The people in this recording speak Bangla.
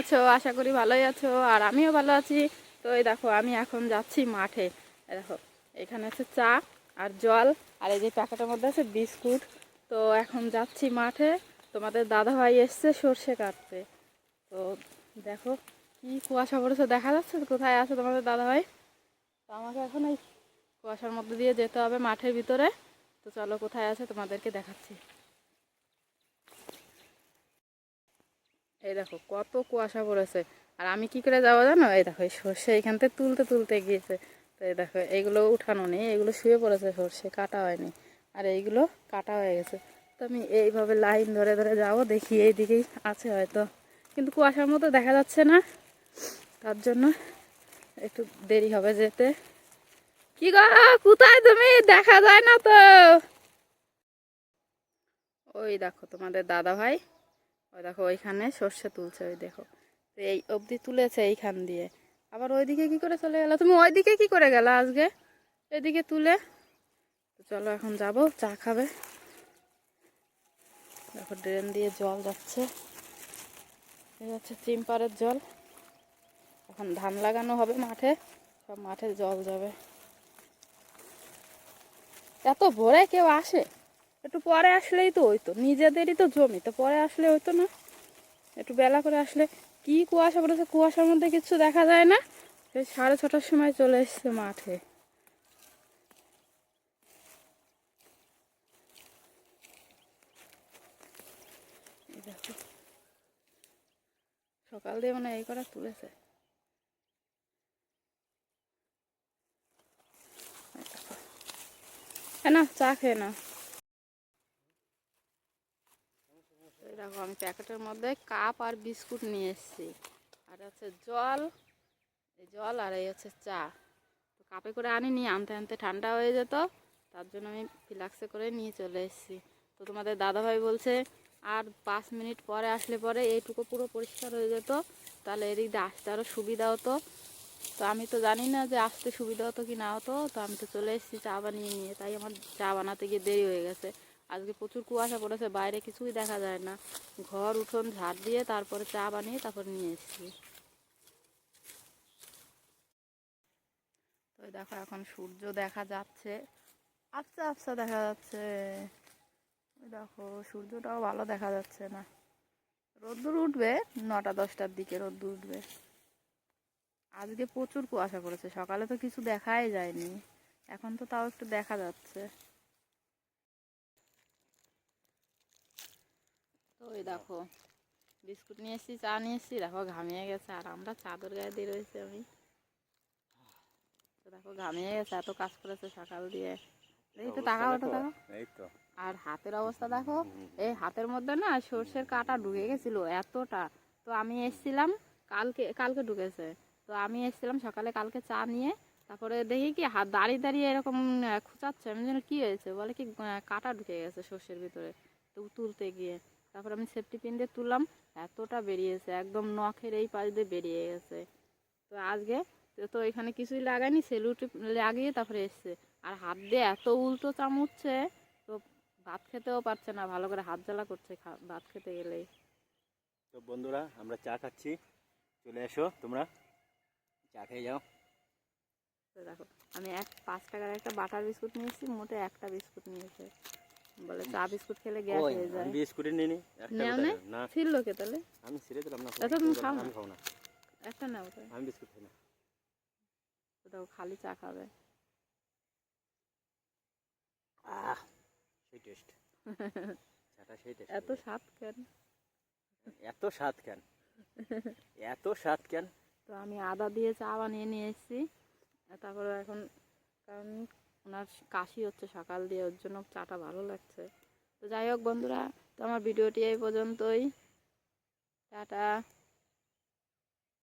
আছো? আশা করি ভালোই আছো, আর আমিও ভালো আছি। তো এই দেখো, আমি এখন যাচ্ছি মাঠে। দেখো, এখানে আছে চা আর জল, আর এই যে প্যাকেটের মধ্যে আছে বিস্কুট। তো এখন যাচ্ছি মাঠে। তোমাদের দাদা ভাই এসছে সর্ষে কাটতে। তো দেখো, কি কুয়াশা পড়েছে, দেখা যাচ্ছে? কোথায় আছে তোমাদের দাদা ভাই তো আমাকে এখন এই কুয়াশার মধ্যে দিয়ে যেতে হবে মাঠের ভিতরে। তো চলো, কোথায় আছে তোমাদেরকে দেখাচ্ছি। এই দেখো, কত কুয়াশা পড়েছে। আর আমি কি করে যাব জানো? এই দেখো, এই সর্ষে এখান থেকে তুলতে তুলতে গিয়েছে। তো এই দেখো এইগুলো উঠানো নেই, এগুলো শুয়ে পড়েছে সর্ষে, কাটা হয়নি। আর এইগুলো কাটা হয়ে গেছে। তো আমি এইভাবে লাইন ধরে ধরে যাব, দেখি এই দিকেই আছে হয়তো। কিন্তু কুয়াশার মতো দেখা যাচ্ছে না। তার জন্য একটু দেরি হবে যেতে। কি গো, কোথায় তুমি? দেখা যায় না তো। ওই দেখো তোমাদের দাদা ভাই ওই দেখো, ওইখানে সর্ষে তুলছে, ওই দেখো। তো এই অবধি তুলেছে এইখান দিয়ে। আবার ওইদিকে কি করে চলে গেল? তুমি ওইদিকে কি করে গেল আজকে? এদিকে তুলে। চলো, এখন যাব, চা খাবে। দেখো, ড্রেন দিয়ে জল যাচ্ছে। হচ্ছে চিম্পারের জল। এখন ধান লাগানো হবে মাঠে। সব মাঠে জল যাবে। এত ভোরে কেউ আসে? একটু পরে আসলেই তো হইতো, নিজেদেরই তো জমি, তো পরে আসলে হইতো না। একটু বেলা করে আসলে কি কুয়াশা পড়েছে, কুয়াশার মধ্যে কিছু দেখা যায় না। সাড়ে ছটার সময় চলে এসছে মাঠে। সকাল দিয়ে মানে এই করা তুলেছে। না, চা খেয়ে না এই দেখো আমি প্যাকেটের মধ্যে কাপ আর বিস্কুট নিয়ে এসেছি। আর হচ্ছে জল, এই জল আর এই হচ্ছে চা। তো কাপে করে আনিনি, আনতে আনতে ঠান্ডা হয়ে যেত, তার জন্য আমি ফ্লাক্সে করে নিয়ে চলে এসেছি। তো তোমাদের দাদাভাই বলছে, আর পাঁচ মিনিট পরে আসলে পরে এইটুকু পুরো পরিষ্কার হয়ে যেত, তাহলে এদিক দিয়ে আসতে আরও সুবিধা হতো। তো আমি তো জানি না যে আসতে সুবিধা হতো কি না হতো, তো আমি তো চলে এসেছি চা বানিয়ে নিয়ে। তাই আমার চা বানাতে গিয়ে দেরি হয়ে গেছে। আজকে প্রচুর কুয়াশা পড়েছে, বাইরে কিছুই দেখা যায় না। ঘর, উঠোন, ঝাড় দিয়ে তারপরে চা বানিয়ে তারপর নিয়ে এসেছি। তো দেখো এখন সূর্য দেখা যাচ্ছে আচ্ছা আচ্ছা দেখা যাচ্ছে। দেখো, সূর্যটাও ভালো দেখা যাচ্ছে না। রোদ্দুর উঠবে, নটা দশটার দিকে রোদ্দুর উঠবে। আজকে প্রচুর কুয়াশা পড়েছে, সকালে তো কিছু দেখাই যায়নি, এখন তো তাও একটু দেখা যাচ্ছে। তো ওই দেখো বিস্কুট নিয়ে এসেছি চা নিয়ে এসেছি দেখো ঘামিয়ে গেছে আর আমরা চাদর গায়ে দিয়ে রয়েছি আমি। তো দেখো ঘামিয়ে গেছে এত কাজ করেছে সকাল দিয়ে। এই তো টাকা ওটা দেখো। আর হাতের অবস্থা দেখো এই হাতের মধ্যে না সর্ষের কাটা ঢুকে গেছিল এতটা। তো আমি এসছিলাম কালকে কালকে ঢুকেছে। তো আমি এসছিলাম সকালে কালকে চা নিয়ে তারপরে দেখি কি হাত দাঁড়িয়ে দাঁড়িয়ে এরকম খুঁচাচ্ছে আমি যেন কি হয়েছে? বলে কি কাটা ঢুকে গেছে সর্ষের ভিতরে তো তুলতে গিয়ে। তারপর আমি সেফটি পিন দিয়ে তুললাম এতটা বেরিয়েছে একদম নখের এই পাশ দিয়ে বেরিয়ে গেছে। তো আজকে তো- তো এখানে কিছুই লাগাইনি সেলুটি লাগিয়ে তারপরে এসছে। আর হাত দিয়ে এত উল্টো চামুচ্ছে তো ভাত খেতেও পারছে না ভালো করে হাত জ্বালা করছে ভাত খেতে গেলেই। তো বন্ধুরা আমরা চা খাচ্ছি। চলে এসো তোমরা চা খেয়ে যাও। তো দেখো আমি এক পাঁচ টাকার একটা বাটার বিস্কুট নিয়েছি মোটে একটা বিস্কুট নিয়েছে। বলে চা বিস্কুট খেলে গ্যাস হয়ে যায়। আমি বিস্কুটে নিয়ে নি নেও না। ছিল লোকে তাহলে? আমি ছেড়ে দিলাম না তা তো তুমি খাও। না। খাও না। একটা নাও তো আমি বিস্কুট খাই না। তো খালি চা খাবে। আহ সেই টেস্ট চাটা সেই টেস্ট এত স্বাদ কেন? এত স্বাদ কেন? এত স্বাদ কেন? তো আমি আদা দিয়ে চা বানিয়ে নিয়ে এসেছি। তারপরে এখন কারণ ওনার কাশি হচ্ছে সকাল দিয়ে, ওর জন্য চাটা ভালো লাগছে। তো যাই হোক বন্ধুরা, তো আমার ভিডিওটি এই পর্যন্তই। টাটা।